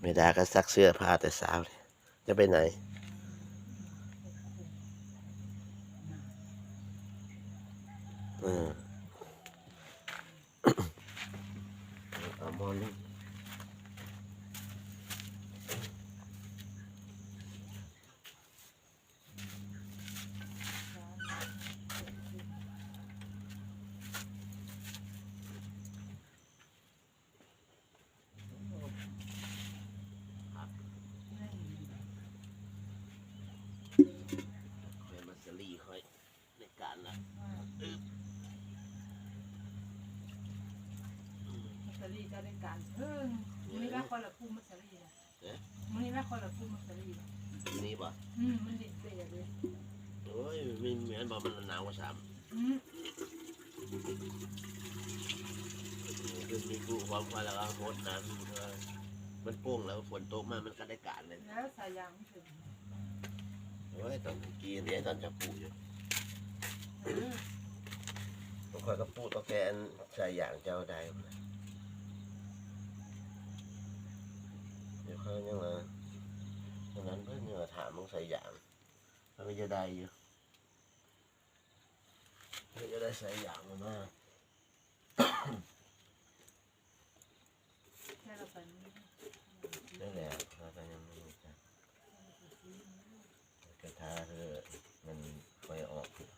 ไม่ได้ก็ซักเสื้อผ้าแต่เช้าเลยจะไปไหน เออ เอามอลง คอยมาสลีคอยในการละ มัสลีจะได้การเพิ่งมันนี่ละคนละคู่มัสลีนะมันนี่ละคนละคู่มัสลีนะ นี่บ่ อืมมันดิบเสียเลย โอ้ยไม่เหมือนบอกมันหนาวกว่า สามอืมคือมีกูความคอยแล้วก็โคตรน้ำเออมันโป่งแล้วฝนตกมามันก็ได้การเลยแล้วสายยางไม่ถึงโอ้ยตอนเมื่อกี้เนี่ยตอนจะปูอยู่เออผมคอยก็พูดก็แกนใส่อย่างเจ้าได้มาเดี๋ยวเขายังมาตอนนั้นเพื่อนยังมาถามมึงใส่อย่างมันก็จะได้อยู่ มันจะได้ใส่อย่างมามา แค่เราไปนี่ นั่นแหละเราก็ยังไม่รู้จักกระทาเธอมันไฟออกอยู่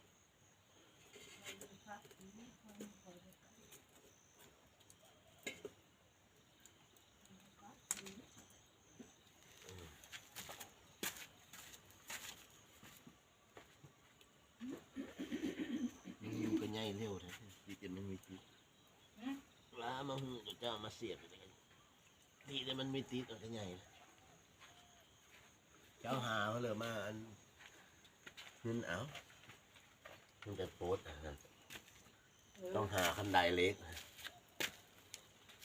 มันอยู่กันใหญ่ เร็วนะที่จะมันมีติดล้ามาหูจะเจ้ามาเสียบอยู่นี่นี่แต่มันมีติดเอากันใหญ่นะเจ้าหาเขาเลยมาอันนั่นเอามันจะโพสต์นะต้องหาคันไดเล็ก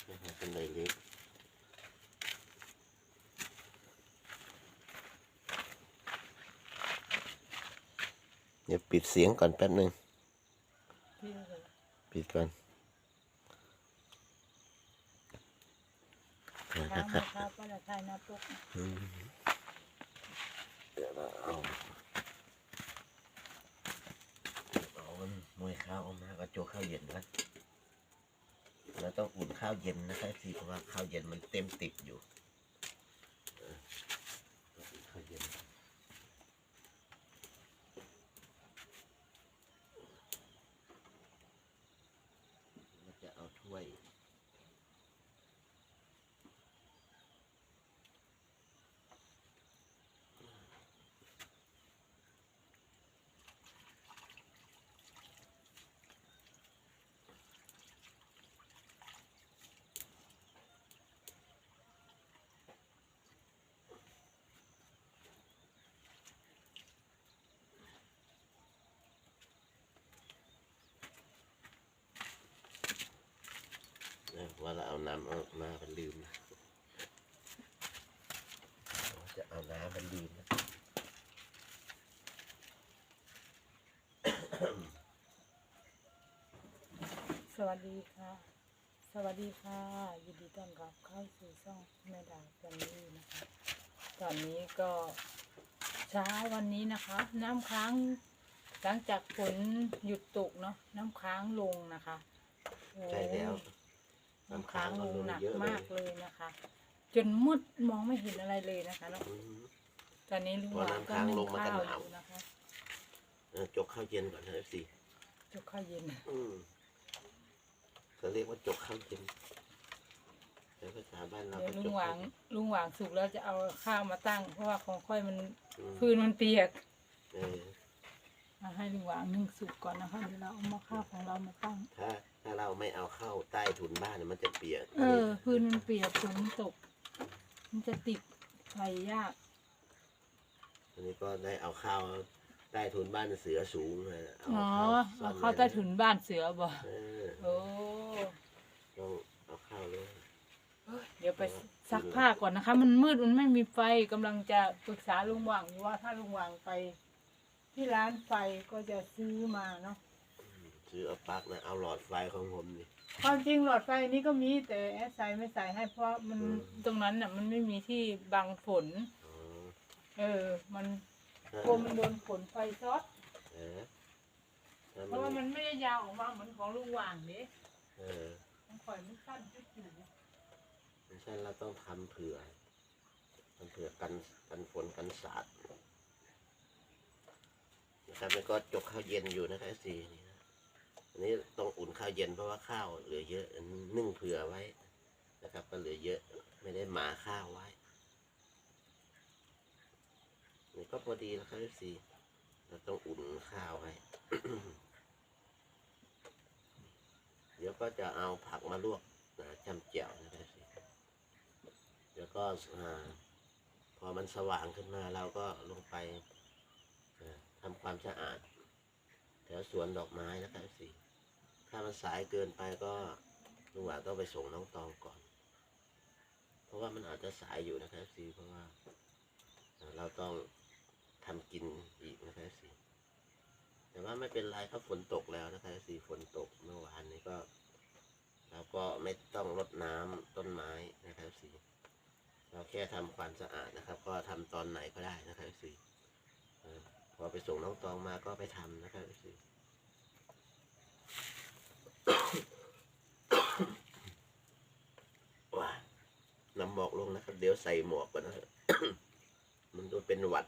ต้องหาคันไดเล็กเดี๋ยวปิดเสียงก่อนแป๊บหนึ่ง ปิดก่อนทางมาครับว่าเราทายนะปุ๊กเดี๋ยวเราเอาเอามันมวยข้าวออกมาก็โจกข้าวเย็นกันเราต้องอุ่นข้าวเย็นนะครับสิเพราะว่าข้าวเย็นมันเต็มติดอยู่เออต้องอุ่นข้าวเย็นเราจะเอาถ้วย นะ ว่าเราเอาน้ำออกมามันลืมนะเราจะเอาน้ำมันลืมนะสวัสดีค่ะ สวัสดีค่ะ ยินดีต้อนรับเข้าสู่ช่องแม่ดาวแฟมิลี่นะคะ ตอนนี้ก็เช้าวันนี้นะคะ น้ำค้างหลังจากฝนหยุดตกเนาะน้ำค้างลงนะคะโอ้ใช่แล้ว น้ำค้างลงหนักเยอะเลยมากเลยนะคะ จนมืดมองไม่เห็นอะไรเลยนะคะเนาะอืม ตอนนี้ลุงหวานก็พอน้ำค้างนึ่ลงงมันก็ข้าวหนาวอยู่นะคะเออจกข้าวเย็นก่อนนะเอฟซีจุกข้าวเย็นอืมเขาเรียกว่าจกข้าวเย็นแต่ภาษาบ้านเราเดี๋ยวก็ลุจงกหวาข้างวเย็นลุงหวางสุกแล้วจะเอาข้าวมาตั้ง เพราะว่าของค่อยมันอืมพื้นมันเปียก เออมา ให้ลุงหวางนึ่งสุกก่อนนะคะเดี๋ยวเราเอามาข้าวของเรามาตั้ง ถ้าถ้าเราไม่เอาเข้าใต้ถุนบ้านเนี่ยมันจะเปียกเออพื้นมันเปียกฝนตก มันจะติดไฟยาก อันนี้ก็ได้เอาข้าวใต้ถุนบ้านเสือสูงเลยเอาอ๋อข้าวซ่อเอานเข้าไว้ใต้ถุนบ้านเสือบ่เออโอ้ต้องเอาข้าวเลยเดี๋ยวไปซักผ้าก่อนนะคะ มันมืดมันไม่มีไฟกำลังจะปรึกษาลุงหวางอยู่ว่าถ้าลุงหวางไป ที่ร้านไฟก็จะซื้อมาเนาะซื้อเอาปลั๊กนะเอาหลอดไฟของผมนี่ความจริงหลอดไฟนี้ก็มีแต่แอดใส่ไม่ใส่ให้เพราะมันตรงนั้นน่ะมันไม่มีที่บังฝน อ๋อเออ มันกลัวมันโดนฝนไฟช็อตเออแล้วเพมัราะว่านมันไม่ได้ยาวออกมาเหมือนของลุงหว่างเด้เออมันข่อยมันสั้นจุดอยู่ไม่ใช่เราต้องทำเผื่อทำเผื่อกันกันฝนกันสาด นะครับแล้วก็จกข้าวเย็นอยู่นะครับสีนี่นะอันนี้ต้องอุ่นข้าวเย็นเพราะว่าข้าวเหลือเยอะนึ่งเผื่อไว้นะครับ ก็เหลือเยอะไม่ได้หมาข้าวไว้นี่ก็พอดีแล้วครับสีเราต้องอุ่นข้าวไว้เดี๋ยวก็จะเอาผักมาลวกนะจำเจียวนะครับสิเดี๋ยวก็อ่าพอมันสว่างขึ้นมาเราก็ลงไป ทำความสะอาด แถวสวนดอกไม้นะครับสิถ้ามันสายเกินไปก็ลุงหวานต้องไปส่งน้องตองก่อน เพราะว่ามันอาจจะสายอยู่นะครับสิเพราะว่า เราต้องทำกินอีกนะครับสิแต่ว่าไม่เป็นไรครับฝนตกแล้วนะครับสิฝนตกเมื่อวานนี้ก็เราก็ไม่ต้องรดน้ำต้นไม้นะครับสิเราแค่ทำความสะอาดนะครับ ก็ทำตอนไหนก็ได้นะครับสิ พอไปส่งน้องตองมาก็ไปทำนะครับสิว้านำหมอกลงนะครับ เดี๋ยวใส่หมวกก่อนนะครับมันจะเป็นหวัด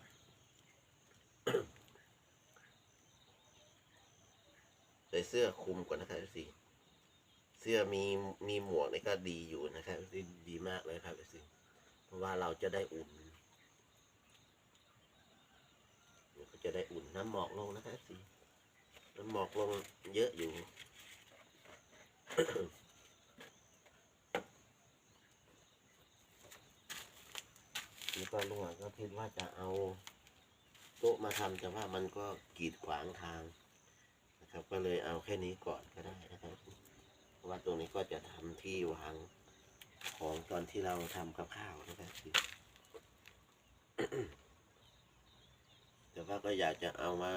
ใส่เสื้อคลุมก่อนนะครับสิเสื้อมีมีหมวกนี่ก็ดีอยู่นะครับดีดีมากเลยครับสิเพราะว่าเราจะได้อุ่นเราก็ จะได้อุ่นน้ำหมอกลงนะครับสิน้ำหมอกลงเยอะอยู่นี่ก็ลุงอะก็คิดว่าจะเอาโต๊ะมาทำแต่ว่ามันก็กีดขวางทางนะครับ ก็เลยเอาแค่นี้ก่อนก็ได้นะครับเพราะว่าตรงนี้ก็จะทำที่วางของตอนที่เราทำกับข้าวนะครับ แต่ว่าก็อยากจะเอามา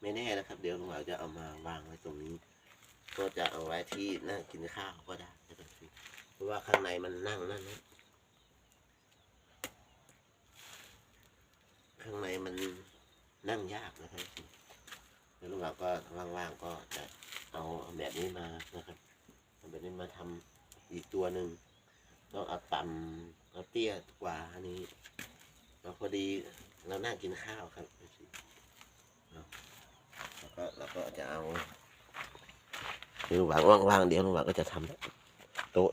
ไม่แน่นะครับ เดี๋ยวลุงเหวาจะเอามาวางไว้ตรงนี้ ก็จะเอาไว้ที่นั่งกินข้าวก็ได้นะครับเพราะว่าข้างในมันนั่งนั่นนะข้างในมันนั่งยากนะครับเดี๋ยวลุงเหวาก็ว่างๆก็จะเอาแบบนี้มานะครับเอาแบบนี้มาทำอีกตัวหนึ่งต้องเอาต่ำเอาเตี้ยกว่าอันนี้เราพอดี เรานั่งกินข้าวครับเนาะแล้วก็เราก็จะเอาเดี๋ยวหวังว่างๆเดี๋ยวหวังก็จะทำโต๊ะ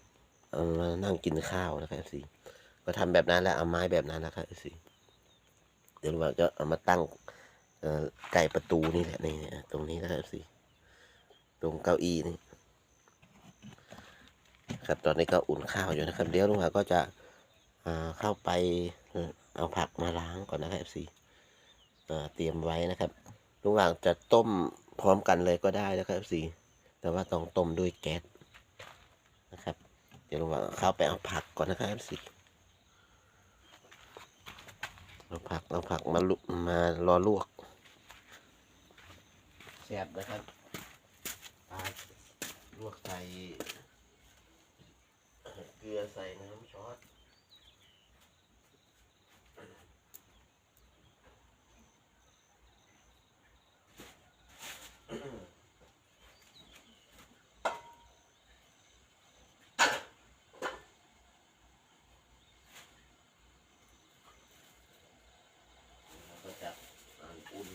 เอามานั่งกินข้าวนะครับสิก็ทำแบบนั้นแหละเอาไม้แบบนั้นนะครับสิเดี๋ยวหวังจะเอามาตั้งอไก่ประตูนี่แหละนี่เนี่ยตรงนี้นะครับสิตรงเก้าอี้นี่ครับตอนนี้ก็อุ่นข้าวอยู่นะครับ เดี๋ยวลุงหาก็จะเข้าไป เอาผักมาล้างก่อนนะครับสิเตรียมไว้นะครับลุงหว่างจะต้มพร้อมกันเลยก็ได้นะครับสิแต่ว่าต้องต้มด้วยแก๊สนะครับ เดี๋ยวลุงหว่างเข้าไปเอาผักก่อนนะครับสิเอาผักเอาผักมาลุมารอลวกแซ่บนะครับปลาลวกใส่เกลือใส่น้ำซอสแล้วก็จะอ่าอุ่น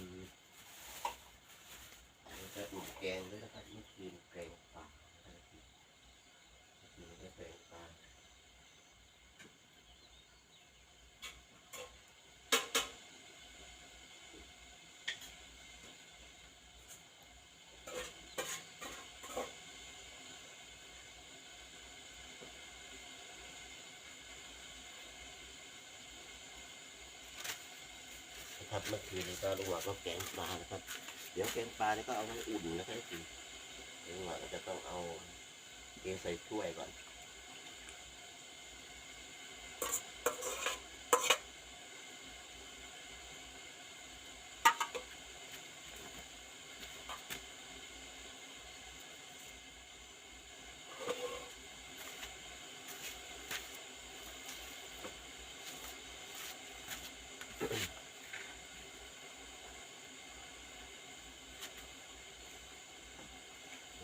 เราจะอุ่นแกงด้วยนะครับนี่คือแกงปลานะครับนี่คือแกงปลา นะครับเมื่อคืนก็ลุงหวางก็แกงปลานะครับ เดี๋ยวแกงปลานี่ก็เอาไว้อุ่นนะครับสิเดี๋ยวหวางก็จะต้องเอาเทใส่ถ้วยก่อน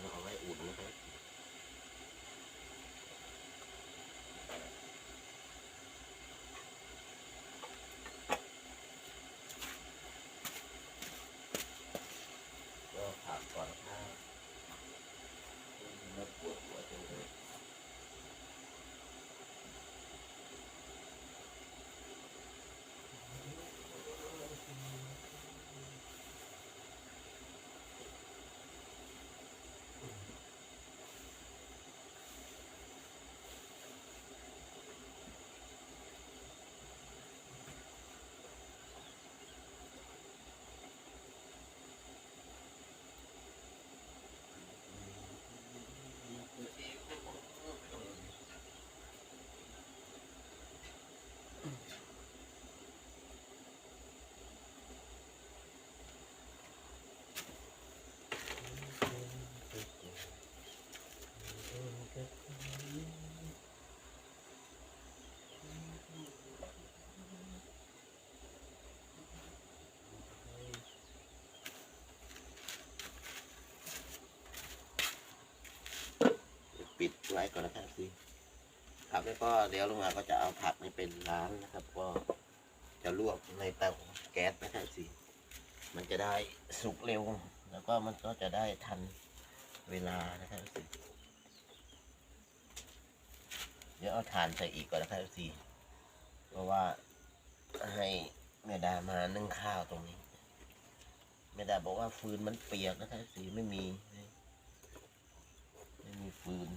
เราเอาไว้อุ่นนะครับ ก็ผักก่อนครับแล้วปวดหัวจังเลย ปิดไว้ก่อนนะครับสิครับแล้วก็เดี๋ยวลงอาก็จะเอาผักนี่เป็นล้างนะครับ ก็จะลวกในเตาแก๊สนะครับสิมันจะได้สุกเร็ว แล้วก็มันก็จะได้ทันเวลานะครับสิเดี๋ยวเอาถ่านใส่อีกก่อนนะครับสิเพราะว่าให้แม่ดามานึ่งข้าวตรงนี้แม่ดาบอกว่าฟืนมันเปียกนะครับสิไม่มี ไม่มีฟืน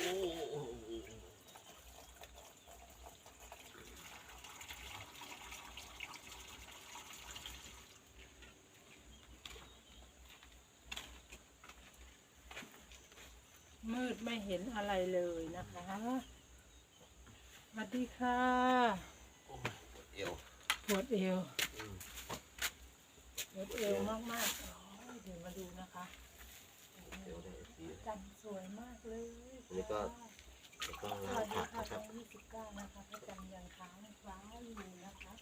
มืดไม่เห็นอะไรเลยนะคะสวัสดีค่ะเดี๋ยวปวดเอวปวดเอวมากๆเดี๋ยวมาดูนะคะเดี๋ยวได้สี จันสวยมากเลยอันนี้ก็แล้วก็สล้าวังสดีผักค่ะนะคตรัอบนยี่สิบเก้านะคะพระจันทร์ยังค้างฟ้าอยู่นะคะ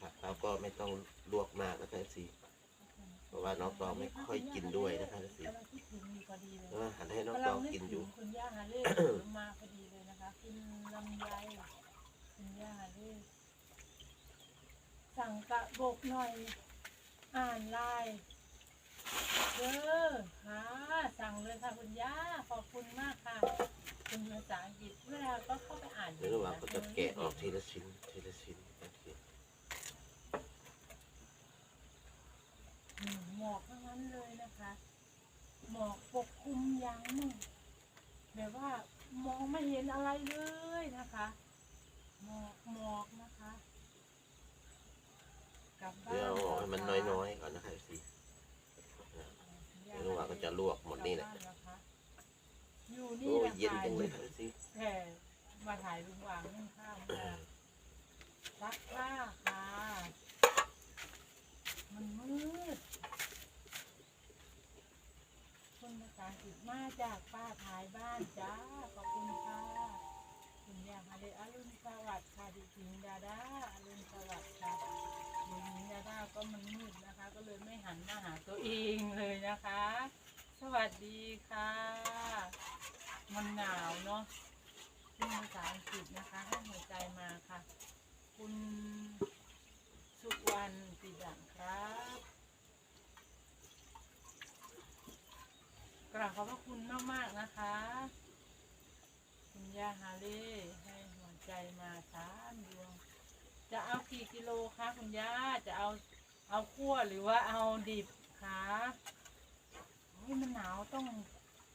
ผักเราก็ไม่ต้องลวกมากนะครับสีเพราะว่าน้องตองไม่ค่อยกินด้วยนะคะสิกำลังคิดถึงอยู่พอดีเลยแล้วหันให้น้องตองกินอยู่กำลังกถึงคุณย่าฮาเล่มาพอดีเลยนะคะคุณลำไยคุณย่าฮาเล่สั่งกระบอกหน่อย อ่านไลน์ เด้อค่ะสั่งเลยค่ะคุณย่าขอบคุณมากค่ะคุณภาษาอังกฤษเวลาก็เข้าไปอ่านในระหว่างก็จะแกะออกทีละชิ้นทีละชิ้นโอเคอืมหมอกทั้งนั้นเลยนะคะ หมอกปกคลุมอยังมึงแบบว่ามองไม่เห็นอะไรเลยนะคะหมอกหมอกนะคะกลับบ้านเดี๋ยวเอาให้มันน้อยๆก่อนนะครับสี ในระหวางก็จะลวกหมดนี่แหละอยู่นี่โอ้ยเย็นจังเลยสีแค่มาถ่ายลุงหวางนึ่งข้าวมาซักผ้าค่ะมันมืด คนภาษาอังกฤษมาจากป้าท้ายบ้านจ้าขอบคุณค่ะคุณยามาเลอรุณสวัสดิ์ค่ะดิจิงดาดาอรุณสวัสดิ์ค่ะ ดิจิงดาดาก็มันมืดนะคะ ก็เลยไม่หันมาหาตัวเองเลยนะคะ สวัสดีค่ะ มันหนาวเนาะเป็นภาษาอังกฤษนะคะให้หัวใจมาค่ะ คุณสุวรรณปิดังครับกราบขอบพระคุณมากๆนะคะ คุณยาฮาเล่ให้หัวใจมาสามดวง กี่กิโลคะคุณย่าจะเอาเอาคั่วหรือว่าเอาดิบคะนี่มันหนาวต้อง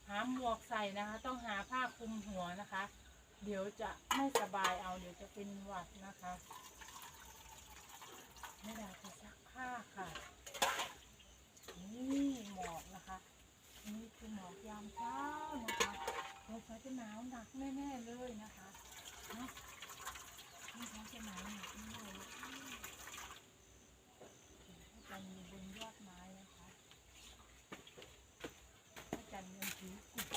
หาหมวกใส่นะคะ ต้องหาผ้าคลุมหัวนะคะ เดี๋ยวจะไม่สบายเอาเดี๋ยวจะเป็นหวัดนะคะแม่ดาจะซักผ้าค่ะ นี่หมอกนะคะนี่คือหมอกยามเช้านะคะเราจะหนาวหนักแน่ๆเลยนะคะนะ ท้อเชียงใหม่เนี่ยไม่ไหวจันอยู่บนยอดไม้นะคะพระจันทร์ยังถือกลุ่ม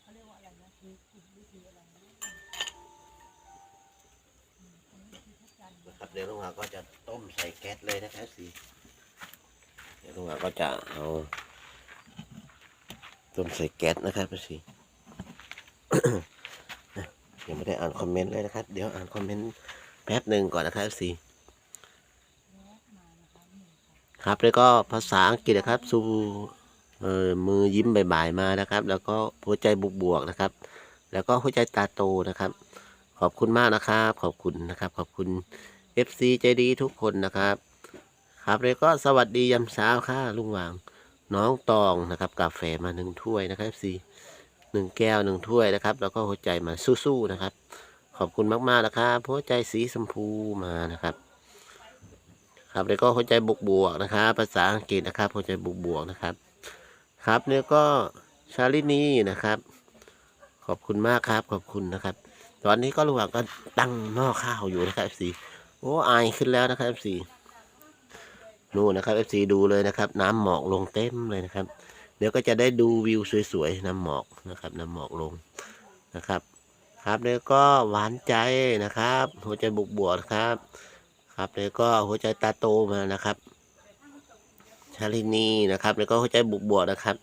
เขาเรียกว่าอะไรนะถือกลุ่มหรือถืออะไรนี่ครับเดี๋ยวลุงหาก็จะต้มใส่แก๊สเลยนะครับสิเดี๋ยวลุงหาก็จะเอาต้มใส่แก๊สนะครับสิ ยังไม่ได้อ่านคอมเมนต์เลยนะครับ เดี๋ยวอ่านคอมเมนต์แป๊บหนึ่งก่อนนะครับสีครับแล้วก็ภาษาอังกฤษนะครับสูเอ่อมือยิ้มบ่ายๆมานะครับ แล้วก็หัวใจบวกๆนะครับ แล้วก็หัวใจตาโตนะครับ ขอบคุณมากนะครับ ขอบคุณนะครับ ขอบคุณ FC ใจดีทุกคนนะครับ ครับแล้วก็สวัสดียามเช้าค่ะลุงหวางน้องตองนะครับ กาแฟมาหนึ่งถ้วยนะครับ FC หนึ่งแก้วหนึ่งถ้วยนะครับ แล้วก็หัวใจมาสู้ๆนะครับ ขอบคุณมากๆนะครับหัวใจสีชมพูมานะครับ ครับแล้วก็หัวใจบวกบวกๆนะครับ ภาษาอังกฤษนะครับหัวใจบวกบวกๆนะครับ ครับแล้วก็ชาลินีนะครับ ขอบคุณมากครับ ขอบคุณนะครับ ตอนนี้ก็ระหว่างก็ตั้งหม้อข้าวอยู่นะครับ FC โอ้อายขึ้นแล้วนะครับ FC นู่นนะครับ FC ดูเลยนะครับ น้ำหมอกลงเต็มเลยนะครับ เดี๋ยวก็จะได้ดูวิวสวยๆน้ำหมอกนะครับน้ำหมอกลงนะครับ ครับแล้วก็หวานใจนะครับ หัวใจบุกบวกนะครับ ครับแล้วก็หัวใจตาโตมานะครับชาลินีนะครับ แล้วก็หัวใจบุกบวกนะครับ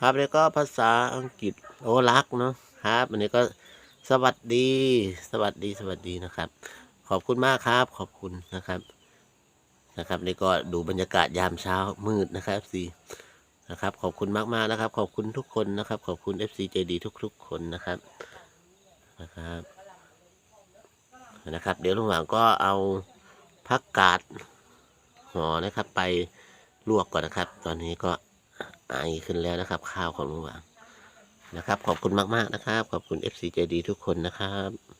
ครับแล้วก็ภาษาอังกฤษโอ้รักเนาะครับอันนี้ก็สวัสดี สวัสดีสวัสดีนะครับ ขอบคุณมากครับ ขอบคุณนะครับนะครับนี่ก็ดูบรรยากาศยามเช้ามืดนะครับ FC นะครับ ขอบคุณมากมากๆนะครับ ขอบคุณทุกคนนะครับ ขอบคุณ FC ใจดีทุก ๆ คนนะครับนะครับนะครับ เดี๋ยวลุงหว่างก็เอาผักกาดห่อนะครับ ไปลวกก่อนนะครับ ตอนนี้ก็ไอขึ้นแล้วนะครับ ข้าวของลุงหวางนะครับ ขอบคุณมากๆนะครับ ขอบคุณ FC ใจดีทุกคนนะครับ